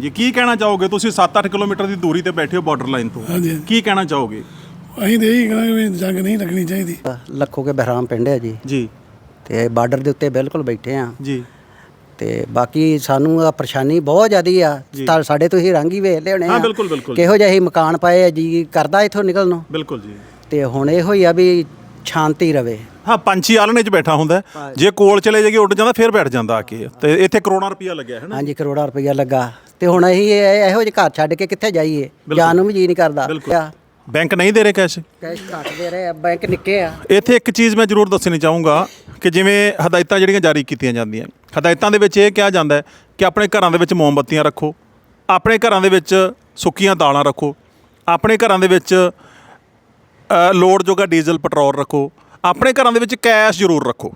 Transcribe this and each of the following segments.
ਜੀ ਕੀ ਕਹਿਣਾ ਚਾਹੋਗੇ? ਤੁਸੀਂ 7-8 ਕਿਲੋਮੀਟਰ ਦੀ ਦੂਰੀ ਤੇ ਬੈਠੇ ਹੋ ਬਾਰਡਰ ਲਾਈਨ ਤੋਂ। ਹਾਂਜੀ ਹਾਂਜੀ। ਕੀ ਕਹਿਣਾ ਚਾਹੋਗੇ? ਅਸੀਂ ਤੇ ਇਹੀ ਕਹਾਂਗੇ ਵੀ ਜੰਗ ਨਹੀਂ ਲੱਗਣੀ ਚਾਹੀਦੀ। ਲੱਖੋ ਕੇ ਬਹਿਰਾਮ ਪਿੰਡ ਹੈ ਜੀ। ਜੀ। ਤੇ ਬਾਰਡਰ ਦੇ ਉੱਤੇ ਬਿਲਕੁਲ ਬੈਠੇ ਆ ਜੀ। ਤੇ ਬਾਕੀ ਸਾਨੂੰ ਆ ਪਰੇਸ਼ਾਨੀ ਬਹੁਤ ਜ਼ਿਆਦੀ ਆ। ਤਾਂ ਸਾਡੇ ਤੁਸੀਂ ਰੰਗ ਹੀ ਵੇਖ ਲਿਆਉਣੇ ਹਾਂ, ਬਿਲਕੁਲ, ਬਿਲਕੁਲ। ਕਿਹੋ ਜਿਹੇ ਅਸੀਂ ਮਕਾਨ ਪਾਏ ਆ ਜੀ ਕਰਦਾ ਇੱਥੋਂ ਨਿਕਲਣ। ਨੂੰ ਬਿਲਕੁਲ ਜੀ। ਤੇ ਹੁਣ ਇਹੋ ਹੀ ਆ ਵੀ ਸ਼ਾਂਤੀ ਰਵੇ। ਹਾਂ ਪੰਛੀ ਆਲਣੇ 'ਚ ਬੈਠਾ ਹੁੰਦਾ ਹੈ। ਜੇ ਕੋਲ ਚਲੇ ਜਾਈਏ ਉੱਡ ਜਾਂਦਾ ਫਿਰ ਬੈਠ ਜਾਂਦਾ ਆ ਕੇ। ਤੇ ਇੱਥੇ ਕਰੋੜਾਂ ਰੁਪਇਆ ਲੱਗਿਆ ਹੈ ਨਾ? ਹਾਂਜੀ ਕਰੋੜਾਂ ਰੁਪਈਆ ਲੱਗਾ। ਤੇ ਹੁਣ ਅਸੀਂ ਇਹ- ਇਹੋ ਜਿਹੇ ਘਰ ਛੱਡ ਕੇ ਕਿੱਥੇ ਜਾਈਏ? ਜਾਣ ਨੂੰ ਵੀ ਜੀ ਨਹੀਂ ਕਰਦਾ। ਬਿਲਕੁਲ। ਬੈਂਕ ਨਹੀਂ ਦੇ ਰਹੇ ਕੈਸ਼? ਕੈਸ਼ ਕੱਟਦੇ ਰਹੇ ਆ ਬੈਂਕ ਨਿੱਕੇ ਆ। ਇੱਥੇ ਇੱਕ ਚੀਜ਼ ਮੈਂ ਜ਼ਰੂਰ ਦੱਸਣੀ ਚਾਹੂੰਗਾ ਕਿ ਜਿਵੇਂ ਹਦਾਇਤਾਂ ਜਿਹੜੀਆਂ ਜਾਰੀ ਕੀਤੀਆਂ ਜਾਂਦੀਆਂ ਹਦਾਇਤਾਂ ਦੇ ਵਿੱਚ ਇਹ ਕਿਹਾ ਜਾਂਦਾ ਹੈ ਕਿ ਆਪਣੇ ਘਰਾਂ ਦੇ ਵਿੱਚ ਮੋਮਬੱਤੀਆਂ ਰੱਖੋ ਆਪਣੇ ਘਰਾਂ ਦੇ ਵਿੱਚ ਸੁੱਕੀਆਂ ਦਾਲਾਂ ਰੱਖੋ ਆਪਣੇ ਘਰਾਂ ਦੇ ਵਿੱਚ ਅ, ਲੋੜ ਜੋਗਾ ਡੀਜ਼ਲ ਪੈਟਰੋਲ ਰੱਖੋ ਆਪਣੇ ਘਰਾਂ ਦੇ ਵਿੱਚ ਕੈਸ਼ ਜ਼ਰੂਰ ਰੱਖੋ।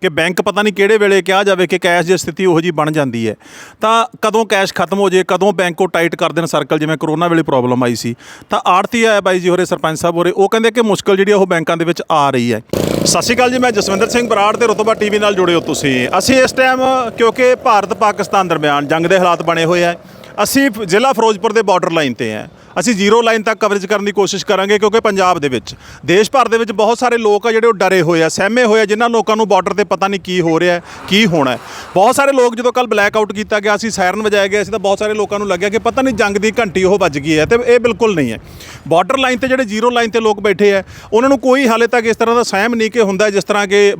ਕਿ ਬੈਂਕ ਪਤਾ ਨਹੀਂ ਕਿਹੜੇ ਵੇਲੇ ਕਿਹਾ ਜਾਵੇ ਕਿ ਕੈਸ਼ ਦੀ ਸਥਿਤੀ ਉਹੋ ਜੀ ਬਣ ਜਾਂਦੀ ਹੈ। ਤਾਂ ਕਦੋਂ ਕੈਸ਼ ਖਤਮ ਹੋ ਜੇ, ਕਦੋਂ ਬੈਂਕ ਉਹ ਟਾਈਟ ਕਰ ਦੇਣ ਸਰਕਲ ਜਿਵੇਂ ਕਰੋਨਾ ਵੇਲੇ ਪ੍ਰੋਬਲਮ ਆਈ ਸੀ। ਤਾਂ ਆੜਤੀ ਆਇਆ ਬਾਈ ਜੀ ਹੋਰੇ, ਸਰਪੰਚ ਸਾਹਿਬ ਹੋਰੇ, ਉਹ ਕਹਿੰਦੇ ਕਿ ਮੁਸ਼ਕਲ ਜਿਹੜੀ ਆ ਉਹ ਬੈਂਕਾਂ ਦੇ ਵਿੱਚ ਆ ਰਹੀ ਹੈ। ਸਤਿ ਸ਼੍ਰੀ ਅਕਾਲ ਜੀ, ਮੈਂ ਜਸਵਿੰਦਰ ਸਿੰਘ ਬਰਾੜ ਤੇ ਰਤਬਾ ਟੀਵੀ ਨਾਲ ਜੁੜੇ ਹੋ ਤੁਸੀਂ। ਅਸੀਂ ਇਸ ਟਾਈਮ ਕਿਉਂਕਿ ਭਾਰਤ ਪਾਕਿਸਤਾਨ ਦਰਮਿਆਨ ਜੰਗ ਦੇ ਹਾਲਾਤ ਬਣੇ ਹੋਏ ਆ। ਅਸੀਂ ਫ- ਜ਼ਿਲ੍ਹਾ ਫਿਰੋਜ਼ਪੁਰ ਦੇ ਬਾਰਡਰ ਲਾਈਨ ਤੇ ਆ। ਅਸੀਂ ਜ਼ੀਰੋ ਲਾਈਨ ਤੱਕ ਕਵਰੇਜ ਕਰਨ ਦੀ ਕੋਸ਼ਿਸ਼ ਕਰਾਂਗੇ ਕਿਉਂਕਿ ਪੰਜਾਬ ਦੇ ਵਿੱਚ, ਦੇਸ਼ ਭਰ ਦੇ ਵਿੱਚ ਬਹੁਤ ਸਾਰੇ ਲੋਕ ਆ ਜਿਹੜੇ ਉਹ ਡਰੇ ਹੋਏ ਆ, ਸਹਿਮੇ ਹੋਏ ਆ, ਜਿਨ੍ਹਾਂ ਲੋਕਾਂ ਨੂੰ ਬਾਰਡਰ ਤੇ ਪਤਾ ਨਹੀਂ ਕੀ ਹੋ ਰਿਹਾ ਕੀ ਹੋਣਾ ਬਹੁਤ ਸਾਰੇ ਲੋਕ ਜਦੋਂ ਕੱਲ ਬਲੈਕ ਆਊਟ ਕੀਤਾ ਗਿਆ ਸੀ ਸਾਇਰਨ ਵਜਾਇਆ ਗਿਆ ਸੀ ਤਾਂ ਬਹੁਤ ਸਾਰੇ ਲੋਕਾਂ ਨੂੰ ਲੱਗਿਆ ਕਿ ਪਤਾ ਨਹੀਂ ਜੰਗ ਦੀ ਘੰਟੀ ਉਹ ਵੱਜ ਗਈ ਹੈ ਤੇ ਇਹ ਬਿਲਕੁਲ ਨਹੀਂ ਹੈ। ਬਾਰਡਰ ਲਾਈਨ ਤੇ ਜਿਹੜੇ ਜ਼ੀਰੋ ਲਾਈਨ ਤੇ ਲੋਕ ਬੈਠੇ ਆ, ਉਹਨਾਂ ਨੂੰ ਕੋਈ ਹਾਲੇ ਤੱਕ ਇਸ ਤਰ੍ਹਾਂ ਦਾ ਸਹਿਮ ਨਹੀਂ ਕਿ ਹੁੰਦਾ ਜਿਸ ਤਰ੍ਹਾਂ ਕਿ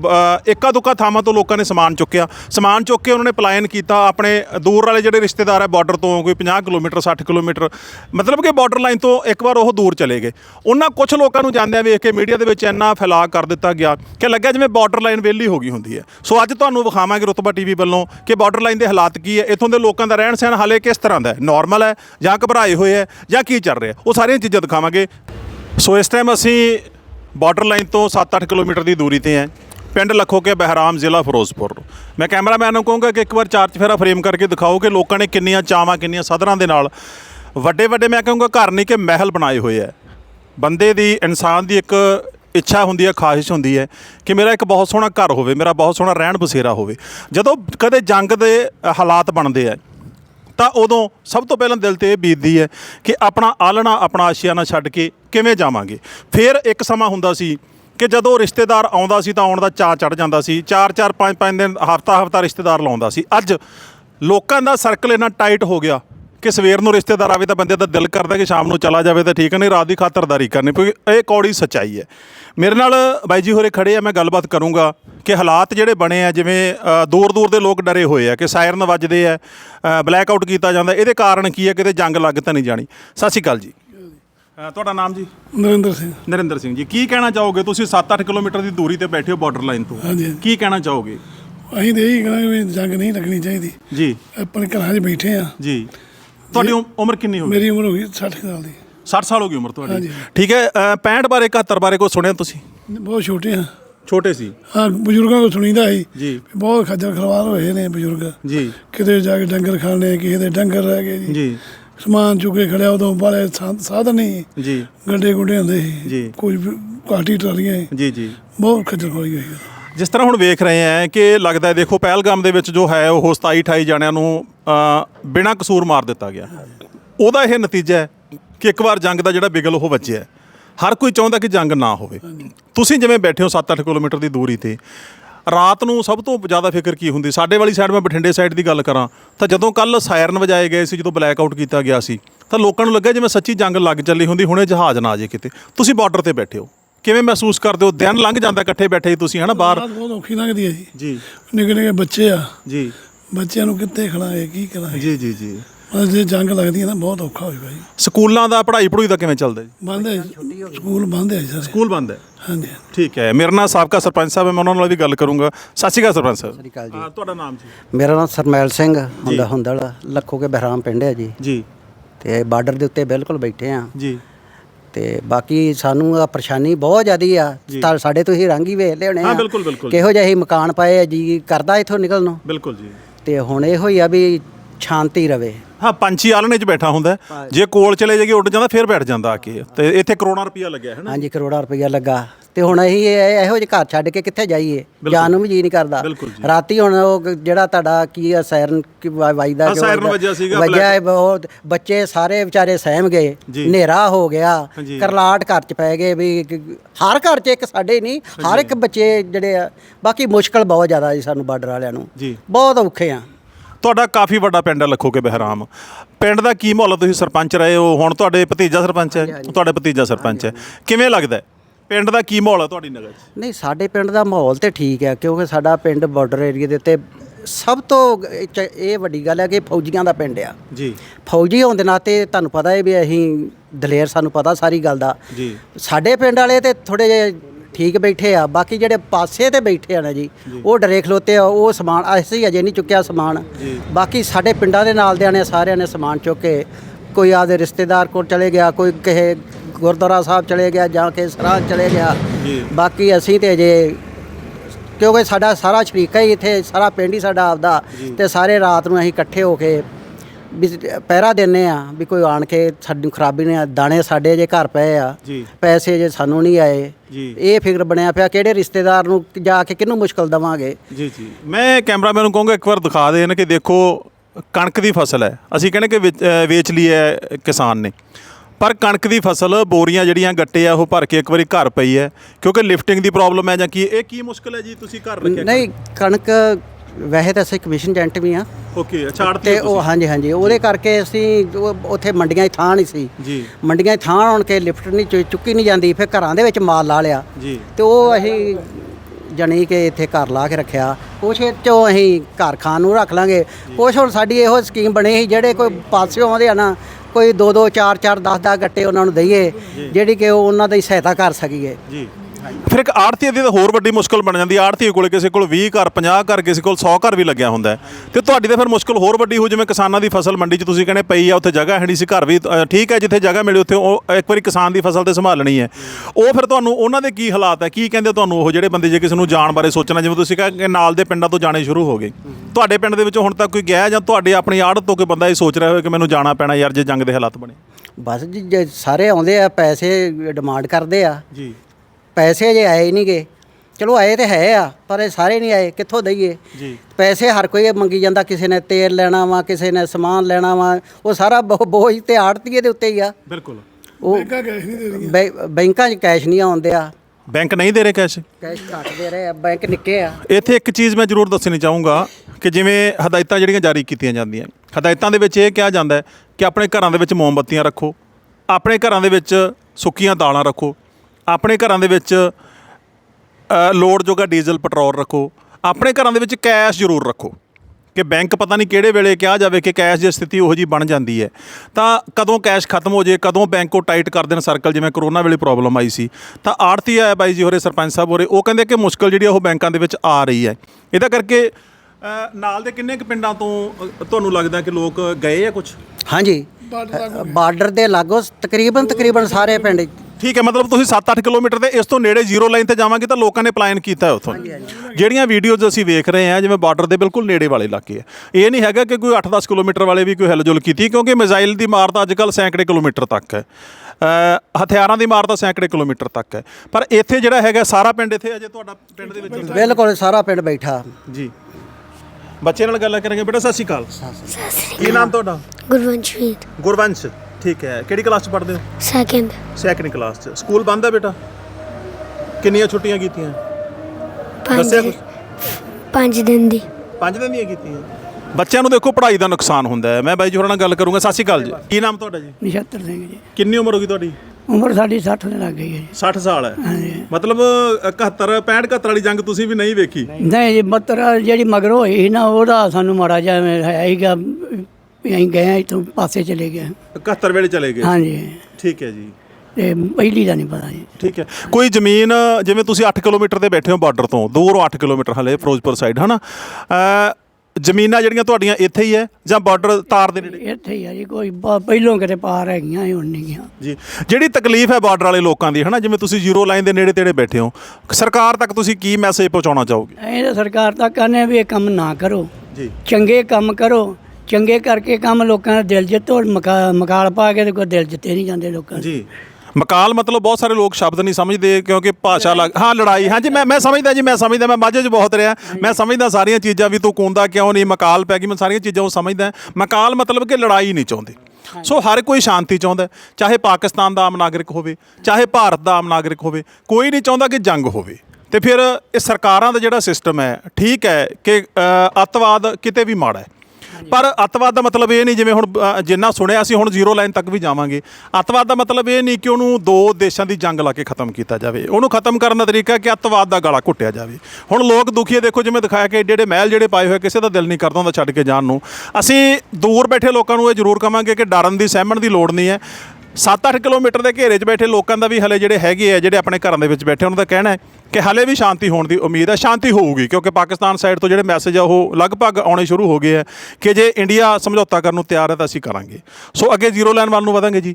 ਇੱਕਾ ਦੁੱਕਾ ਥਾਵਾਂ ਤੋਂ ਲੋਕਾਂ ਨੇ ਸਮਾਨ ਚੁੱਕਿਆ। ਸਮਾਨ ਚੁੱਕ ਕੇ ਉਹਨਾਂ ਨੇ ਪਲਾਇਨ ਕੀਤਾ, ਆਪਣੇ ਦੂਰ ਵਾਲੇ ਜਿਹੜੇ ਰਿਸ਼ਤੇਦਾਰ ਹੈ ਬਾਰਡਰ ਤੋਂ ਕੋਈ 50 ਕਿਲੋਮੀਟਰ 60 ਕਿਲੋਮੀਟਰ, ਮਤਲਬ ਕਿ ਬਾਰਡਰ ਲਾਈਨ ਤੋਂ ਇੱਕ ਵਾਰ ਉਹ ਦੂਰ ਚਲੇ ਗਏ। ਉਹਨਾਂ ਕੁਝ ਲੋਕਾਂ ਨੂੰ ਜਾਂਦਿਆਂ ਵੇਖ ਕੇ ਮੀਡੀਆ ਦੇ ਵਿੱਚ ਇੰਨਾ ਫੈਲਾਅ ਕਰ ਦਿੱਤਾ ਗਿਆ ਕਿ ਲੱਗਿਆ ਜਿਵੇਂ ਬਾਰਡਰ ਲਾਈਨ ਵਿਹਲੀ ਹੋ ਗਈ ਹੁੰਦੀ ਹੈ। ਸੋ ਅੱਜ ਤੁਹਾਨੂੰ ਵਿਖਾਵਾਂਗੇ ਰੁਤਬਾ ਟੀਵੀ ਵੱਲੋਂ ਕਿ ਬਾਰਡਰ ਲਾਈਨ ਦੇ ਹਾਲਾਤ ਕੀ ਹੈ, ਇੱਥੋਂ ਦੇ ਲੋਕਾਂ ਦਾ ਰਹਿਣ ਸਹਿਣ ਹਾਲੇ ਕਿਸ ਤਰ੍ਹਾਂ ਦਾ ਹੈ? ਨਾਰਮਲ ਹੈ ਜਾਂ ਘਬਰਾਏ ਹੋਏ ਹੈ ਜਾਂ ਕੀ ਚੱਲ ਰਿਹਾ ਉਹ ਸਾਰੀਆਂ ਚੀਜ਼ਾਂ ਦਿਖਾਵਾਂਗੇ। ਸੋ ਇਸ ਟਾਈਮ ਅਸੀਂ ਬਾਰਡਰ ਲਾਈਨ ਤੋਂ 7-8 ਕਿਲੋਮੀਟਰ ਦੀ ਦੂਰੀ ਤੇ ਹਾਂ। ਪਿੰਡ ਲਖੋਕੇ, ਬਹਿਰਾਮ, ਜ਼ਿਲ੍ਹਾ ਫਿਰੋਜ਼ਪੁਰ। ਮੈਂ ਕੈਮਰਾਮੈਨ ਨੂੰ ਕਹੂੰਗਾ ਕਿ ਇੱਕ ਵਾਰ ਚਾਰ ਚਫੇਰਾ ਫਰੇਮ ਕਰਕੇ ਦਿਖਾਓ ਕਿ ਲੋਕਾਂ ਨੇ ਕਿੰਨੀਆਂ ਚਾਵਾਂ, ਕਿੰਨੀਆਂ ਸਦਰਾਂ ਦੇ ਨਾਲ ਵੱਡੇ ਵੱਡੇ ਮੈਂ ਕਹੂੰਗਾ ਘਰ ਨਹੀਂ ਕਿ ਮਹਿਲ ਬਣਾਏ ਹੋਏ ਆ। ਬੰਦੇ ਦੀ, ਇਨਸਾਨ ਦੀ ਇੱਕ ਇੱਛਾ ਹੁੰਦੀ ਹੈ, ਖਾਹਿਸ਼ ਹੁੰਦੀ ਹੈ ਕਿ ਮੇਰਾ ਇੱਕ ਬਹੁਤ ਸੋਹਣਾ ਘਰ ਹੋਵੇ, ਮੇਰਾ ਬਹੁਤ ਸੋਹਣਾ ਰਹਿਣ ਬਸੇਰਾ ਹੋਵੇ। ਜਦੋਂ ਕਦੇ ਜੰਗ ਦੇ ਹਾਲਾਤ ਬਣਦੇ ਆ, ਤਾਂ ਉਦੋਂ ਸਭ ਤੋਂ ਪਹਿਲਾਂ ਦਿਲ ਤੇ ਇਹ ਬੀਤਦੀ ਹੈ ਕਿ ਆਪਣਾ ਆਲਣਾ ਆਪਣਾ ਆਸ਼ੀਆਨਾ ਛੱਡ ਕੇ ਕਿਵੇਂ ਜਾਵਾਂਗੇ। ਫਿਰ ਇੱਕ ਸਮਾਂ ਹੁੰਦਾ ਸੀ ਕਿ ਜਦੋਂ ਰਿਸ਼ਤੇਦਾਰ ਆਉਂਦਾ ਸੀ ਤਾਂ ਆਉਣ ਦਾ ਚਾਅ ਚੜ ਜਾਂਦਾ ਸੀ। 4-4 5-5 ਦਿਨ ਹਫਤਾ ਹਫਤਾ ਰਿਸ਼ਤੇਦਾਰ ਲਾਉਂਦਾ ਸੀ। ਅੱਜ ਲੋਕਾਂ ਦਾ ਸਰਕਲ ਇੰਨਾ ਟਾਈਟ ਹੋ ਗਿਆ ਕਿ ਸਵੇਰ ਨੂੰ ਰਿਸ਼ਤੇਦਾਰ ਆਵੇ ਤਾਂ ਬੰਦੇ ਦਾ ਦਿਲ ਕਰਦਾ ਕਿ ਸ਼ਾਮ ਨੂੰ ਚਲਾ ਜਾਵੇ ਤਾਂ ਠੀਕ ਨਹੀਂ ਰਾਤ ਦੀ ਖਾਤਰਦਾਰੀ ਕਰਨੀ ਕਿਉਂਕਿ ਇਹ ਕੌੜੀ ਸੱਚਾਈ ਹੈ। ਮੇਰੇ ਨਾਲ ਬਾਈ ਜੀ ਹੋਰੇ ਖੜੇ ਆ ਮੈਂ ਗੱਲਬਾਤ ਕਰੂੰਗਾ ਕਿ ਹਾਲਾਤ ਜਿਹੜੇ ਬਣੇ ਆ ਜਿਵੇਂ ਦੂਰ ਦੂਰ ਦੇ ਲੋਕ ਡਰੇ ਹੋਏ ਆ ਕਿ ਸਾਇਰਨ ਵੱਜਦੇ ਆ ਬਲੈਕ ਆਊਟ ਕੀਤਾ ਜਾਂਦਾ ਇਹਦੇ ਕਾਰਨ ਕੀ ਹੈ ਕਿਤੇ ਜੰਗ ਲੱਗ ਤਾਂ ਨਹੀਂ ਜਾਣੀ। ਸਤਿ ਸ਼੍ਰੀ ਅਕਾਲ ਜੀ। ਤੁਹਾਡਾ ਨਾਮ ਜੀ? ਨਰਿੰਦਰ ਸਿੰਘ। ਨਰਿੰਦਰ ਸਿੰਘ ਜੀ ਕੀ ਕਹਿਣਾ ਚਾਹੋਗੇ? ਤੁਸੀਂ 7-8 ਕਿਲੋਮੀਟਰ ਦੀ ਦੂਰੀ ਤੇ ਬੈਠੇ ਹੋ ਬਾਰਡਰ ਲਾਈਨ ਤੋਂ। ਕੀ ਕਹਿਣਾ ਚਾਹੋਗੇ? ਅਸੀਂ ਤੇ ਇਹੀ ਕਹਾਂਗੇ ਵੀ ਜੰਗ ਨਹੀਂ ਲੱਗਣੀ ਚਾਹੀਦੀ। ਜੀ। ਆਪਣੇ ਘਰਾਂ 'ਚ ਬੈਠੇ ਆ। ਜੀ। ਤੁਹਾਡੀ ਉਮ- ਉਮਰ ਕਿੰਨੀ ਹੋ ਗਈ? ਮੇਰੀ ਉਮਰ ਹੋ ਗਈ 60 ਸਾਲ ਦੀ। 60 ਸਾਲ ਹੋ ਗਈ ਉਮਰ ਤੁਹਾਡੀ। ਠੀਕ ਹੈ ਅ, 65 ਬਾਰੇ 71 ਬਾਰੇ ਕੋਈ ਸੁਣਿਆ ਤੁਸੀਂ? ਬਹੁਤ ਛੋਟੇ ਆ। ਛੋਟੇ ਸੀ। ਹਾਂ ਬਜ਼ੁਰਗਾਂ ਕੋਲ ਸੁਣੀਦਾ ਸੀ। ਜੀ। ਬਹੁਤ ਖੱਜਲ ਖਲਵਾਰ ਹੋਏ ਨੇ ਬਜ਼ੁਰਗ। ਜੀ। ਕਿਤੇ ਜਾ ਕੇ ਡੰਗਰ ਖਾਣੇ ਕਿਸੇ ਦੇ ਡੰਗਰ ਰਹਿ ਗਏ ਜੀ। ਜੀ। ਸਮਾਨ ਚੁੱਕੇ ਖੜਿਆ ਉਦੋਂ ਬਾਲੇ ਸਾਧਨ ਨਹੀਂ ਜੀ। ਗੱਡੇ ਗੁੱਡੇ ਹੁੰਦੇ ਸੀ। ਜੀ। ਕੁਝ ਕਾਟੀ ਟਰਾਲੀਆਂ ਸੀ। ਜੀ ਜੀ। ਬਹੁਤ ਖੱਜਲ ਹੋਈ ਆ ਜਿਸ ਤਰ੍ਹਾਂ ਹੁਣ ਵੇਖ ਰਹੇ ਆ ਕਿ ਲੱਗਦਾ ਹੈ, ਦੇਖੋ, ਪਹਿਲਗਾਮ ਦੇ ਵਿੱਚ ਜੋ ਹੈ, ਉਹ 27 28 ਜਣਿਆਂ ਨੂੰ ਬਿਨਾਂ ਕਸੂਰ ਮਾਰ ਦਿੱਤਾ ਗਿਆ। ਉਹਦਾ ਇਹ ਨਤੀਜਾ ਹੈ ਕਿ ਇੱਕ ਵਾਰ ਜੰਗ ਦਾ ਜਿਹੜਾ ਬਿਗਲ ਉਹ ਵੱਜਿਆ ਹਰ ਕੋਈ ਚਾਹੁੰਦਾ ਕਿ ਜੰਗ ਨਾ ਹੋਵੇ। ਤੁਸੀਂ ਜਿਵੇਂ ਬੈਠੇ ਹੋ 7-8 ਕਿਲੋਮੀਟਰ ਦੀ ਦੂਰੀ ਤੇ, ਰਾਤ ਨੂੰ ਸਭ ਤੋਂ ਜ਼ਿਆਦਾ ਫਿਕਰ ਕੀ ਹੁੰਦੀ? ਸਾਡੇ ਵਾਲੀ ਸਾਈਡ ਮੈਂ ਬਠਿੰਡੇ ਸਾਈਡ ਦੀ ਗੱਲ ਕਰਾਂ, ਤਾਂ ਜਦੋਂ ਕੱਲ ਸਾਇਰਨ ਵਜਾਏ ਗਏ ਸੀ, ਜਦੋਂ ਬਲੈਕ ਆਊਟ ਕੀਤਾ ਗਿਆ ਸੀ, ਤਾਂ ਲੋਕਾਂ ਨੂੰ ਲੱਗਾ ਜਿਵੇਂ ਸੱਚੀ ਜੰਗ ਲੱਗ ਚੱਲੀ ਹੁੰਦੀ, ਹੁਣੇ ਜਹਾਜ਼ ਨਾ ਆ ਜੇ ਕਿਤੇ। ਤੁਸੀਂ ਬਾਰਡਰ ਤੇ ਬੈਠੇ ਹੋ। ਕਿਵੇਂ ਮਹਿਸੂਸ ਕਰਦੇ ਹੋ? ਦਿਨ ਲੰਘ ਜਾਂਦਾ ਇਕੱਠੇ ਬੈਠੇ ਹੀ ਤੁਸੀਂ ਹਨਾ ਬਾਹਰ? ਰਾਤ ਬਹੁਤ ਔਖੀ ਲੰਘਦੀ ਹੈ ਜੀ। ਜੀ। ਨਿੱਕੇ ਨਿੱਕੇ ਬੱਚੇ ਆ। ਜੀ। ਬੱਚਿਆਂ ਨੂੰ ਕਿੱਥੇ ਖਿਲਾਏ ਕੀ ਕਰਾਏ ਜੀ ਜੀ ਜੀ। ਬਸ ਜੇ ਜੰਗ ਲੱਗਦੀ ਹੈ ਨਾ ਬਹੁਤ ਔਖਾ ਹੋਏਗਾ ਜੀ। ਸਕੂਲਾਂ ਦਾ ਪੜ੍ਹਾਈ ਪੜੂਈ ਦਾ ਕਿਵੇਂ ਚੱਲਦਾ ਜੀ? ਬੰਦ ਹੈ ਸਕੂਲ ਬੰਦ ਹੈ ਸਰ। ਸਕੂਲ ਬੰਦ ਹੈ? ਹਾਂਜੀ ਠੀਕ ਹੈ। ਮੇਰਾ ਨਾਮ ਸਾਬਕਾ ਸਰਪੰਚ ਸਾਹਿਬ ਹੈ ਮੈਂ ਉਹਨਾਂ ਨਾਲ ਵੀ ਗੱਲ ਕਰੂੰਗਾ। ਸਤਿ ਸ਼੍ਰੀ ਅਕਾਲ ਸਰਪੰਚ ਸਾਹਿਬ। ਸ੍ਰੀ ਅਕਾਲ ਜੀ। ਹਾਂ ਤੁਹਾਡਾ ਨਾਮ ਜੀ? ਮੇਰਾ ਨਾਮ ਸਰਮੈਲ ਸਿੰਘ ਹੁੰਦਾ ਹੁੰਦਲ ਲੱਖੋ ਕੇ ਬਹਿਰਾਮ ਪਿੰਡ ਹੈ ਜੀ। ਜੀ। ਤੇ ਬਾਰਡਰ ਦੇ ਉੱਤੇ ਬਿਲਕੁਲ ਬੈਠੇ ਆ ਜੀ। ਤੇ ਬਾਕੀ ਸਾਨੂੰ ਆ ਪਰੇਸ਼ਾਨੀ ਬਹੁਤ ਜ਼ਿਆਦੀ ਆ। ਤਾਂ ਸਾਡੇ ਤੁਸੀਂ ਰੰਗ ਹੀ ਵੇਖ ਲਿਆਉਣੇ ਹਾਂ, ਆ। ਬਿਲਕੁਲ, ਬਿਲਕੁਲ। ਕਿਹੋ ਜਿਹੇ ਅਸੀਂ ਮਕਾਨ ਪਾਏ ਆ ਜੀ ਕਰਦਾ ਇੱਥੋਂ ਨਿਕਲਣ। ਨੂੰ ਬਿਲਕੁਲ ਜੀ। ਤੇ ਹੁਣ ਇਹੋ ਹੀ ਆ ਵੀ ਸ਼ਾਂਤੀ ਰਵੇ। ਹਾਂ ਪੰਛੀ ਆਲਣੇ 'ਚ ਬੈਠਾ ਹੁੰਦਾ। ਹੈ। ਜੇ ਕੋਲ ਚਲੇ ਜਾਈਏ ਉੱਡ ਜਾਂਦਾ ਫਿਰ ਬੈਠ ਜਾਂਦਾ ਆ ਕੇ। ਤੇ ਇੱਥੇ ਕਰੋੜਾਂ ਰੁਪਇਆ ਲੱਗਿਆ ਹੈ ਨਾ ਹਾਂਜੀ ਕਰੋੜਾਂ ਰੁਪਈਆ ਲੱਗਾ। ਤੇ ਹੁਣ ਅਸੀਂ ਇਹ- ਇਹੋ ਜਿਹੇ ਘਰ ਛੱਡ ਕੇ ਕਿੱਥੇ ਜਾਈਏ? ਜਾਣ ਨੂੰ ਵੀ ਜੀ ਨਹੀਂ ਕਰਦਾ। ਬਿਲਕੁਲ ਜੀ। ਰਾਤੀ ਹੁਣ ਉਹ ਜਿਹੜਾ ਤੁਹਾਡਾ ਕੀ ਆ ਸਾਇਰਨ ਕੀ ਵਾ- ਵੱਜਦਾ ਹਾਂ, ਕਿ ਸਾਇਰਨ ਵੱਜਿਆ ਸੀਗਾ, ਵੱਜਿਆ ਹੈ ਬਹੁਤ ਬੱਚੇ ਸਾਰੇ ਵਿਚਾਰੇ ਸਹਿਮ ਗਏ। ਜੀ। ਹਨੇਰਾ ਹੋ ਗਿਆ। ਹਾਂਜੀ। ਕਰਲਾਟ ਘਰ ਚ ਪੈ ਗਏ ਵੀ ਹਰ ਘਰ ਚ ਇੱਕ ਸਾਡੇ ਨਹੀਂ ਹਰ ਇੱਕ ਬੱਚੇ ਜਿਹੜੇ ਆ ਬਾਕੀ ਮੁਸ਼ਕਲ ਬਹੁਤ ਜ਼ਿਆਦਾ ਜੀ ਸਾਨੂੰ ਬਾਰਡਰ ਵਾਲਿਆਂ ਨੂੰ। ਜੀ। ਬਹੁਤ ਔਖੇ ਆ। ਤੁਹਾਡਾ ਕਾਫੀ ਵੱਡਾ ਪਿੰਡ ਹੈ ਲੱਖੋਕੇ ਬਹਿਰਾਮ। ਪਿੰਡ ਦਾ ਕੀ ਮਾਹੌਲ? ਹੈ ਤੁਸੀਂ ਸਰਪੰਚ ਰਹੇ ਹੋ ਹੁਣ ਤੁਹਾਡੇ ਭਤੀਜਾ ਸਰਪੰਚ ਹੈ ਤੁਹਾਡੇ ਭਤੀਜਾ ਸਰਪੰਚ ਹੈ। ਕਿਵੇਂ ਲੱਗਦਾ ਹੈ? ਪਿੰਡ ਦਾ ਕੀ ਮਾਹੌਲ ਹੈ ਤੁਹਾਡੀ ਨਜ਼ਰ 'ਚ? ਨਹੀਂ ਸਾਡੇ ਪਿੰਡ ਦਾ ਮਾਹੌਲ ਤੇ ਠੀਕ ਹੈ ਕਿਉਂਕਿ ਸਾਡਾ ਪਿੰਡ ਬਾਰਡਰ ਏਰੀਆ ਦੇ ਉੱਤੇ ਸਭ ਤੋਂ ਇਹ 'ਚ ਇਹ ਵੱਡੀ ਗੱਲ ਹੈ ਕਿ ਫੌਜੀਆਂ ਦਾ ਪਿੰਡ ਆ। ਜੀ। ਫੌਜੀ ਹੋਣ ਦੇ ਨਾਤੇ ਤੁਹਾਨੂੰ ਪਤਾ ਹੈ ਵੀ ਅਸੀਂ ਦਲੇਰ ਸਾਨੂੰ ਪਤਾ ਸਾਰੀ ਗੱਲ ਦਾ। ਜੀ। ਸਾਡੇ ਪਿੰਡ ਵਾਲੇ ਤੇ ਥੋੜੇ ਜਿਹੇ ਠੀਕ ਬੈਠੇ ਆ ਬਾਕੀ ਜਿਹੜੇ ਪਾਸੇ ਤੇ ਬੈਠੇ ਆ ਨਾ ਜੀ। ਉਹ ਡਰੇ ਖਲੋਤੇ ਆ ਉਹ ਸਮਾਨ ਅਸੀਂ ਅਜੇ ਨਹੀਂ ਚੁੱਕਿਆ ਸਮਾਨ। ਜੀ। ਬਾਕੀ ਸਾਡੇ ਪਿੰਡਾਂ ਦੇ ਨਾਲ ਦਿਆਂ ਨੇ ਸਾਰਿਆਂ ਨੇ ਸਮਾਨ ਚੁੱਕ ਕੇ ਕੋਈ ਆਪਦੇ ਰਿਸ਼ਤੇਦਾਰ ਕੋਲ ਚਲੇ ਗਿਆ ਕੋਈ ਕਿਸੇ ਗੁਰਦੁਆਰਾ ਸਾਹਿਬ ਚਲੇ ਗਿਆ ਜਾਂ ਕਿ ਸਰਾਂ ਚਲੇ ਗਿਆ। ਜੀ। ਬਾਕੀ ਅਸੀਂ ਤੇ ਅਜੇ ਕਿਉਂਕਿ ਸਾਡਾ ਸਾਰਾ ਸ਼ਰੀਕਾ ਹੀ ਇੱਥੇ ਸਾਰਾ ਪਿੰਡ ਹੀ ਸਾਡਾ ਆਪਦਾ ਤੇ ਸਾਰੇ ਰਾਤ ਨੂੰ ਅਸੀਂ ਇਕੱਠੇ ਹੋ ਕੇ ਵੀ ਪਹਿਰਾ ਦਿੰਨੇ ਆ ਵੀ ਕੋਈ ਆਣ ਕੇ ਸਾਡੀ ਖਰਾਬੀ ਨੇ ਦਾਣੇ ਸਾਡੇ ਜੇ ਘਰ ਪਏ ਆ ਜੀ। ਪੈਸੇ ਜੇ ਸਾਨੂੰ ਨਹੀਂ ਆਏ। ਜੀ। ਇਹ ਫਿਕਰ ਬਣਿਆ ਪਿਆ ਕਿਹੜੇ ਰਿਸ਼ਤੇਦਾਰ ਨੂੰ ਜਾ ਕੇ ਕਿਹਨੂੰ ਮੁਸ਼ਕਲ ਦਵਾਂਗੇ? ਜੀ ਜੀ। ਮੈਂ ਕੈਮਰਾਮੈਨ ਨੂੰ ਕਹੂੰਗਾ ਇੱਕ ਵਾਰ ਦਿਖਾ ਦੇਣ ਕਿ ਦੇਖੋ ਕਣਕ ਦੀ ਫਸਲ ਹੈ। ਅਸੀਂ ਕਹਿੰਦੇ ਕਿ ਵੇਚ ਲਈ ਹੈ ਕਿਸਾਨ ਨੇ। ਪਰ ਕਣਕ ਦੀ ਫਸਲ ਬੋਰੀਆਂ ਜਿਹੜੀਆਂ ਗੱਟੇ ਆ ਉਹ ਭਰ ਕੇ ਇੱਕ ਵਾਰੀ ਘਰ ਪਈ ਹੈ। ਕਿਉਂਕਿ ਲਿਫਟਿੰਗ ਦੀ ਪ੍ਰੋਬਲਮ ਹੈ ਜਾਂ ਕੀ ਇਹ ਕੀ ਮੁਸ਼ਕਲ ਹੈ ਜੀ ਤੁਸੀਂ ਘਰ ਰੱਖਿਆ ਨਹੀਂ ਕਣਕ ਵੈਸੇ ਤਾਂ ਅਸੀਂ ਕਮਿਸ਼ਨ ਏਜੰਟ ਵੀ ਆ। ਓਕੇ ਛਾੜ ਤੇ ਉਹ ਹਾਂਜੀ ਹਾਂਜੀ ਉਹਦੇ ਕਰਕੇ ਅਸੀਂ ਉੱਥੇ ਮੰਡੀਆਂ 'ਚ ਥਾਂ ਨਹੀਂ ਸੀ। ਜੀ। ਮੰਡੀਆਂ 'ਚ ਥਾਂ ਹੋਣ ਕੇ ਲਿਫਟ ਨਹੀਂ ਚੁੱਕੀ ਨਹੀਂ ਜਾਂਦੀ ਫਿਰ ਘਰਾਂ ਦੇ ਵਿੱਚ ਮਾਲ ਲਾ ਲਿਆ। ਜੀ। ਤੇ ਉਹ ਅਸੀਂ ਜਣੀ ਕਿ ਇੱਥੇ ਘਰ ਲਾ ਕੇ ਰੱਖਿਆ। ਕੁਛ ਚੋਂ ਅਸੀਂ ਘਰ ਖਾਣ ਨੂੰ ਰੱਖ ਲਾਂਗੇ। ਕੁਛ ਹੁਣ ਸਾਡੀ ਇਹੋ ਸਕੀਮ ਬਣੀ ਸੀ ਜਿਹੜੇ ਕੋਈ ਪਾਸਿਓਂ ਆਉਂਦੇ ਆ ਨਾ ਕੋਈ 2 2 4 4 10 10 ਗੱਟੇ ਉਹਨਾਂ ਨੂੰ ਦਈਏ ਜਿਹੜੀ ਕਿ ਉਹ ਉਹਨਾਂ ਦੀ ਸਹਾਇਤਾ ਕਰ ਸਕੀਏ। ਜੀ। ਫਿਰ ਇੱਕ ਆੜਤੀ ਦੀ ਤਾਂ ਹੋਰ ਵੱਡੀ ਮੁਸ਼ਕਲ ਬਣ ਜਾਂਦੀ ਆੜਤੀ ਕੋਲੇ ਕਿਸੇ ਕੋਲ 20 ਘਰ 50 ਘਰ ਕਿਸੇ ਕੋਲ 100 ਘਰ ਵੀ ਲੱਗਿਆ ਹੁੰਦਾ। ਤੇ ਤੁਹਾਡੀ ਤਾਂ ਫਿਰ ਮੁਸ਼ਕਲ ਹੋਰ ਵੱਡੀ ਹੋ ਜਿਵੇਂ ਕਿਸਾਨਾਂ ਦੀ ਫਸਲ ਮੰਡੀ 'ਚ ਤੁਸੀਂ ਕਹਿੰਦੇ ਪਈ ਆ ਉੱਥੇ ਜਗ੍ਹਾ ਹੈ ਨਹੀਂ ਸੀ ਘਰ ਵੀ ਠੀਕ ਹੈ ਜਿੱਥੇ ਜਗ੍ਹਾ ਮਿਲੇ ਉੱਥੇ ਉਹ ਇੱਕ ਵਾਰੀ ਕਿਸਾਨ ਦੀ ਫਸਲ ਤੇ ਸੰਭਾਲਣੀ ਹੈ। ਉਹ ਫਿਰ ਤੁਹਾਨੂੰ ਉਹਨਾਂ ਦੇ ਕੀ ਹਾਲਾਤ ਹੈ? ਕੀ ਕਹਿੰਦੇ ਤੁਹਾਨੂੰ ਉਹ ਜਿਹੜੇ ਬੰਦੇ ਜੇ ਕਿਸੇ ਨੂੰ ਜਾਣ ਬਾਰੇ ਸੋਚਣਾ ਜਿਵੇਂ ਤੁਸੀਂ ਕਿਹਾ ਕਿ ਨਾਲ ਦੇ ਪਿੰਡਾਂ ਤੋਂ ਜਾਣੇ ਸ਼ੁਰੂ ਹੋ ਗਏ। ਤੁਹਾਡੇ ਪਿੰਡ ਦੇ ਵਿੱਚੋਂ ਹੁਣ ਤੱਕ ਕੋਈ ਗਿਆ ਜਾਂ ਤੁਹਾਡੇ ਆਪਣੀ ਆੜਤ ਤੋਂ ਕੋਈ ਬੰਦਾ ਇਹ ਸੋਚ ਰਿਹਾ ਹੋਵੇ ਕਿ ਮੈਨੂੰ ਜਾਣਾ ਪੈਣਾ ਯਾਰ ਜੇ ਜੰਗ ਦੇ ਹਾਲਾਤ ਬਣੇ? ਬਸ ਜੀ ਜੇ ਸਾਰੇ ਆਉਂਦੇ ਆ ਪੈਸੇ ਡਿਮਾਂਡ ਕਰਦੇ ਆ। ਜੀ। ਪੈਸੇ ਜੇ ਆਏ ਨਹੀਂਗੇ। ਚਲੋ ਆਏ ਤੇ ਹੈ ਆ ਪਰ ਇਹ ਸਾਰੇ ਨਹੀਂ ਆਏ ਕਿੱਥੋਂ ਦਈਏ? ਜੀ। ਪੈਸੇ ਹਰ ਕੋਈ ਮੰਗੀ ਜਾਂਦਾ ਕਿਸੇ ਨੇ ਤੇਲ ਲੈਣਾ ਵਾ ਕਿਸੇ ਨੇ ਸਮਾਨ ਲੈਣਾ ਵਾ ਉਹ ਸਾਰਾ ਬੋ- ਬੋਝ ਤੇ ਆੜਤੀਏ ਦੇ ਉੱਤੇ ਹੀ ਆ। ਬਿਲਕੁਲ। ਉਹ ਬੈਂਕਾਂ ਕੈਸ਼ ਨਹੀਂ ਦੇ ਰਹੀਆਂ। ਬੈ- ਬੈਂਕਾਂ 'ਚ ਕੈਸ਼ ਨਹੀਂ ਆਉਂਦੇ ਆ। ਬੈਂਕ ਨਹੀਂ ਦੇ ਰਹੇ ਕੈਸ਼? ਕੈਸ਼ ਘੱਟ ਦੇ ਰਹੇ ਆ ਬੈਂਕ ਨਿੱਕੇ ਆ। ਇੱਥੇ ਇੱਕ ਚੀਜ਼ ਮੈਂ ਜ਼ਰੂਰ ਦੱਸਣੀ ਚਾਹੂੰਗਾ ਕਿ ਜਿਵੇਂ ਹਦਾਇਤਾਂ ਜਿਹੜੀਆਂ ਜਾਰੀ ਕੀਤੀਆਂ ਜਾਂਦੀਆਂ ਹਦਾਇਤਾਂ ਦੇ ਵਿੱਚ ਇਹ ਕਿਹਾ ਜਾਂਦਾ ਹੈ ਕਿ ਆਪਣੇ ਘਰਾਂ ਦੇ ਵਿੱਚ ਮੋਮਬੱਤੀਆਂ ਰੱਖੋ ਆਪਣੇ ਘਰਾਂ ਦੇ ਵਿੱਚ ਸੁੱਕੀਆਂ ਦਾਲਾਂ ਰੱਖੋ ਆਪਣੇ ਘਰਾਂ ਦੇ ਵਿੱਚ ਲੋੜ ਜੋਗਾ ਡੀਜ਼ਲ ਪੈਟਰੋਲ ਰੱਖੋ। ਆਪਣੇ ਘਰਾਂ ਦੇ ਵਿੱਚ ਕੈਸ਼ ਜ਼ਰੂਰ ਰੱਖੋ। ਕਿ ਬੈਂਕ ਪਤਾ ਨਹੀਂ ਕਿਹੜੇ ਵੇਲੇ ਕਿਹਾ ਜਾਵੇ ਕਿ ਕੈਸ਼ ਦੀ ਸਥਿਤੀ ਉਹੋ ਜੀ ਬਣ ਜਾਂਦੀ ਹੈ। ਤਾਂ ਕਦੋਂ ਕੈਸ਼ ਖਤਮ ਹੋ ਜੇ ਕਦੋਂ ਬੈਂਕ ਉਹ ਟਾਈਟ ਕਰ ਦੇਣ ਸਰਕਲ ਜਿਵੇਂ ਕਰੋਨਾ ਵੇਲੇ ਪ੍ਰੋਬਲਮ ਆਈ ਸੀ। ਤਾਂ ਆੜਤੀ ਆਇਆ ਬਾਈ ਜੀ ਹੋਰੇ ਸਰਪੰਚ ਸਾਹਿਬ ਹੋਰੇ ਉਹ ਕਹਿੰਦੇ ਕਿ ਮੁਸ਼ਕਲ ਜਿਹੜੀ ਆ ਉਹ ਬੈਂਕਾਂ ਦੇ ਵਿੱਚ ਆ ਰਹੀ ਹੈ। ਇਹਦਾ ਕਰਕੇ ਨਾਲ ਦੇ ਕਿੰਨੇ ਕੁ ਪਿੰਡਾਂ ਤੋਂ ਤੁਹਾਨੂੰ ਲੱਗਦਾ ਕਿ ਲੋਕ ਗਏ ਆ ਕੁਝ ਹਾਂਜੀ। ਬਾਰਡਰ ਦੇ ਲਾਗੋ ਤਕਰੀਬਨ ਤਕਰੀਬਨ ਸਾਰੇ ਪਿੰਡ ਠੀਕ ਹੈ ਮਤਲਬ ਤੁਸੀਂ 7-8 ਕਿਲੋਮੀਟਰ ਦੇ ਇਸ ਤੋਂ ਨੇੜੇ ਜ਼ੀਰੋ ਲਾਈਨ ਤੇ ਜਾਵਾਂਗੇ ਤਾਂ ਲੋਕਾਂ ਨੇ ਪਲਾਨ ਕੀਤਾ ਹੈ ਉੱਥੋਂ। ਜਿਹੜੀਆਂ ਵੀਡੀਓਜ਼ ਅਸੀਂ ਵੇਖ ਰਹੇ ਹਾਂ ਜਿਵੇਂ ਬਾਰਡਰ ਦੇ ਬਿਲਕੁਲ ਨੇੜੇ ਵਾਲੇ ਇਲਾਕੇ ਆ। ਇਹ ਨਹੀਂ ਹੈਗਾ ਕਿ ਕੋਈ 8-10 ਕਿਲੋਮੀਟਰ ਵਾਲੇ ਵੀ ਕੋਈ ਹਿਲਜੁਲ ਕੀਤੀ ਕਿਉਂਕਿ ਮਿਜ਼ਾਈਲ ਦੀ ਮਾਰ ਤਾਂ ਅੱਜਕੱਲ ਸੈਂਕੜੇ ਕਿਲੋਮੀਟਰ ਤੱਕ ਹੈ। ਹਥਿਆਰਾਂ ਦੀ ਮਾਰ ਤਾਂ ਸੈਂਕੜੇ ਕਿਲੋਮੀਟਰ ਤੱਕ ਹੈ। ਪਰ ਇੱਥੇ ਜਿਹੜਾ ਹੈਗਾ ਸਾਰਾ ਪਿੰਡ ਇੱਥੇ ਅਜੇ ਤੁਹਾਡਾ ਪਿੰਡ ਦੇ ਵਿੱਚ ਬਿਲਕੁਲ ਸਾਰਾ ਪਿੰਡ ਬੈਠਾ। ਜੀ। ਬੱਚੇ ਨਾਲ ਗੱਲ ਕਰਾਂਗੇ। ਬੇਟਾ ਸਤਿ ਸ਼੍ਰੀ ਅਕਾਲ। ਕੀ ਨਾਮ ਤੁਹਾਡਾ? ਗੁਰਵੰਸ਼ਵੀਰ ਗੁਰਵੰਸ਼। ਠੀਕ ਹੈ। ਕਿਹੜੀ ਕਲਾਸ ਚ ਪੜ੍ਹਦੇ ਹੋ? ਸੈਕਿੰਡ ਸੈਕੰਡ ਕਲਾਸ ਚ। ਸਕੂਲ ਬੰਦ ਹੈ ਬੇਟਾ? ਕਿੰਨੀਆਂ ਛੁੱਟੀਆਂ ਕੀਤੀਆਂ? ਪੰਜ ਦੱਸਿਆ ਦਿਨ ਦੀ। ਪੰਜ ਦਿਨ ਦੀਆਂ ਕੀਤੀਆਂ। ਬੱਚਿਆਂ ਨੂੰ ਦੇਖੋ ਪੜ੍ਹਾਈ ਦਾ ਨੁਕਸਾਨ ਹੁੰਦਾ ਹੈ। ਮੈਂ ਬਾਈ ਜੀ ਹੋਰਾਂ ਨਾਲ ਗੱਲ ਕਰੂੰਗਾ। ਸਤਿ ਸ਼੍ਰੀ ਅਕਾਲ ਜੀ। ਕੀ ਨਾਮ ਤੁਹਾਡਾ ਜੀ? ਨਛੱਤਰ ਸਿੰਘ ਜੀ। ਕਿੰਨੀ ਉਮਰ ਹੋ ਗਈ ਤੁਹਾਡੀ? ਉਮਰ ਸਾਡੀ 60 ਦੇ ਲੱਗ ਗਈ ਹੈ 60 ਸਾਲ ਹੈ। ਮਤਲਬ 71 65 71 ਵਾਲੀ ਜੰਗ ਤੁਸੀਂ ਵੀ ਨਹੀਂ ਵੇਖੀ? ਨਹੀਂ ਜੀ ਮਤਰ ਜਿਹੜੀ ਮਗਰੋਂ ਹੋਈ ਸੀ ਨਾ ਉਹਦਾ ਸਾਨੂੰ ਮਾੜਾ ਜਿਹਾ ਹੈ ਹੀਗਾ ਵੀ ਅਸੀਂ ਗਏ ਇੱਥੋਂ ਪਾਸੇ ਚਲੇ ਗਏ 71 ਵੇਲੇ ਚਲੇ ਗਏ। ਹਾਂਜੀ। ਠੀਕ ਹੈ ਜੀ। ਤੇ ਪਹਿਲੀ ਦਾ ਨਹੀਂ ਪਤਾ ਜੀ। ਠੀਕ ਹੈ। ਕੋਈ ਜ਼ਮੀਨ ਜਿਵੇਂ ਤੁਸੀਂ 8 ਕਿਲੋਮੀਟਰ ਤੇ ਬੈਠੇ ਹੋ ਬਾਰਡਰ ਤੋਂ ਦੂਰੋਂ 8 ਕਿਲੋਮੀਟਰ ਹਲੇ ਫਿਰੋਜ਼ਪੁਰ ਸਾਈਡ ਹਨਾ? ਜ਼ਮੀਨਾਂ ਜਿਹੜੀਆਂ ਤੁਹਾਡੀਆਂ ਇੱਥੇ ਹੀ ਹੈ ਜਾਂ ਬਾਰਡਰ ਤਾਰ ਦੇ ਨੇੜੇ? ਇੱਥੇ ਹੀ ਆ ਜੀ ਕੋਈ ਪਹਿਲੋਂ ਕਿਤੇ ਪਾਰ ਹੈਗੀਆਂ ਹੁਣ ਨਹੀਂ ਗਿਆ ਜੀ। ਜਿਹੜੀ ਤਕਲੀਫ ਹੈ ਬਾਰਡਰ ਵਾਲੇ ਲੋਕਾਂ ਦੀ ਹਨਾ? ਜਿਵੇਂ ਤੁਸੀਂ ਜ਼ੀਰੋ ਲਾਈਨ ਦੇ ਨੇੜੇ ਤੇੜੇ ਬੈਠੇ ਹੋ ਸਰਕਾਰ ਤੱਕ ਤੁਸੀਂ ਕੀ ਮੈਸੇਜ ਪਹੁੰਚਾਉਣਾ ਚਾਹੋਗੇ? ਇਹ ਸਰਕਾਰ ਤਾਂ ਕਹਿੰਦੇ ਵੀ ਇਹ ਕੰਮ ਨਾ ਕਰੋ। ਜੀ। ਚੰਗੇ ਕੰਮ ਕਰੋ ਚੰਗੇ ਕਰਕੇ ਕੰਮ ਲੋਕਾਂ ਦਾ ਦਿਲ ਜਿੱਤ ਮਕਾ- ਮਕਾਲ ਪਾ ਕੇ ਤੇ ਕੋਈ ਦਿਲ ਜਿੱਤੇ ਨਹੀਂ ਜਾਂਦੇ ਲੋਕਾਂ ਦੇ। ਜੀ। ਮਕਾਲ ਮਤਲਬ ਬਹੁਤ ਸਾਰੇ ਲੋਕ ਸ਼ਬਦ ਨਹੀਂ ਸਮਝਦੇ ਕਿਉਂਕਿ ਭਾਸ਼ਾ ਲੱਗ ਹਾਂ ਲੜਾਈ। ਹਾਂਜੀ ਮੈਂ ਮੈਂ ਸਮਝਦਾ ਜੀ ਮੈਂ ਸਮਝਦਾ ਮੈਂ ਮਾਝੇ 'ਚ ਬਹੁਤ ਰਿਹਾ। ਮੈਂ ਸਮਝਦਾ ਸਾਰੀਆਂ ਚੀਜ਼ਾਂ ਵੀ ਤੂੰ ਕੂੰਦਾ ਕਿਉਂ ਨਹੀਂ ਮਕਾਲ ਪੈ ਗਈ ਮੈਂ ਸਾਰੀਆਂ ਚੀਜ਼ਾਂ ਉਹ ਸਮਝਦਾ। ਮਕਾਲ ਮਤਲਬ ਕਿ ਲੜਾਈ ਨਹੀਂ ਚਾਹੁੰਦੇ। ਸੋ ਹਰ ਕੋਈ ਸ਼ਾਂਤੀ ਚਾਹੁੰਦਾ। ਹੈ, ਚਾਹੇ ਪਾਕਿਸਤਾਨ ਦਾ ਆਮ ਨਾਗਰਿਕ ਹੋਵੇ ਚਾਹੇ ਭਾਰਤ ਦਾ ਆਮ ਨਾਗਰਿਕ ਹੋਵੇ ਕੋਈ ਨਹੀਂ ਚਾਹੁੰਦਾ ਕਿ ਜੰਗ ਹੋਵੇ। ਤੇ ਫਿਰ ਇਹ ਸਰਕਾਰਾਂ ਦਾ ਜਿਹੜਾ ਸਿਸਟਮ ਹੈ ਠੀਕ ਹੈ ਕਿ ਅ, ਅੱਤਵਾਦ ਕਿਤੇ ਵੀ ਮਾੜਾ ਹੈ। ਪਰ ਅੱਤਵਾਦ ਦਾ ਮਤਲਬ ਇਹ ਨਹੀਂ ਜਿਵੇਂ ਹੁਣ ਅ, ਜਿੰਨਾ ਸੁਣਿਆ ਅਸੀਂ ਹੁਣ ਜ਼ੀਰੋ ਲਾਈਨ ਤੱਕ ਵੀ ਜਾਵਾਂਗੇ। ਅੱਤਵਾਦ ਦਾ ਮਤਲਬ ਇਹ ਨਹੀਂ ਕਿ ਉਹਨੂੰ ਦੋ ਦੇਸ਼ਾਂ ਦੀ ਜੰਗ ਲਾ ਕੇ ਖਤਮ ਕੀਤਾ ਜਾਵੇ। ਉਹਨੂੰ ਖਤਮ ਕਰਨ ਦਾ ਤਰੀਕਾ ਕਿ ਅੱਤਵਾਦ ਦਾ ਗਲਾ ਘੁੱਟਿਆ ਜਾਵੇ। ਹੁਣ ਲੋਕ ਦੁਖੀ ਹੈ ਦੇਖੋ ਜਿਵੇਂ ਦਿਖਾਇਆ ਕਿ ਏਡੇ ਏਡੇ ਮਹਿਲ ਜਿਹੜੇ ਪਾਏ ਹੋਏ ਕਿਸੇ ਦਾ ਦਿਲ ਨਹੀਂ ਕਰਦਾ ਹੁੰਦਾ ਛੱਡ ਕੇ ਜਾਣ ਨੂੰ। ਅਸੀਂ ਦੂਰ ਬੈਠੇ ਲੋਕਾਂ ਨੂੰ ਇਹ ਜ਼ਰੂਰ ਕਵਾਂਗੇ ਕਿ ਡਰਨ ਦੀ ਸਹਿਮਣ ਦੀ ਲੋੜ ਨਹੀਂ ਹੈ। 7-8 ਕਿਲੋਮੀਟਰ ਦੇ ਘੇਰੇ 'ਚ ਬੈਠੇ ਲੋਕਾਂ ਦਾ ਵੀ ਹਲੇ ਜਿਹੜੇ ਹੈਗੇ ਆ, ਜਿਹੜੇ ਆਪਣੇ ਘਰਾਂ ਦੇ ਵਿੱਚ ਬੈਠੇ ਉਹਨਾਂ ਦਾ ਕਹਿਣਾ ਹੈ ਕਿ ਹਲੇ ਵੀ ਸ਼ਾਂਤੀ ਹੋਣ ਦੀ ਉਮੀਦ ਹੈ, ਸ਼ਾਂਤੀ ਹੋਊਗੀ, ਕਿਉਂਕਿ ਪਾਕਿਸਤਾਨ ਸਾਈਡ ਤੋਂ ਜਿਹੜੇ ਮੈਸੇਜ ਆ, ਉਹ ਲਗਭਗ ਆਉਣੇ ਸ਼ੁਰੂ ਹੋ ਗਏ ਆ ਕਿ ਜੇ ਇੰਡੀਆ ਸਮਝੌਤਾ ਕਰਨ ਨੂੰ ਤਿਆਰ ਹੈ ਤਾਂ ਅਸੀਂ ਕਰਾਂਗੇ। ਸੋ ਅੱਗੇ ਜ਼ੀਰੋ ਲਾਈਨ ਵੱਲ ਨੂੰ ਵਧਾਂਗੇ ਜੀ।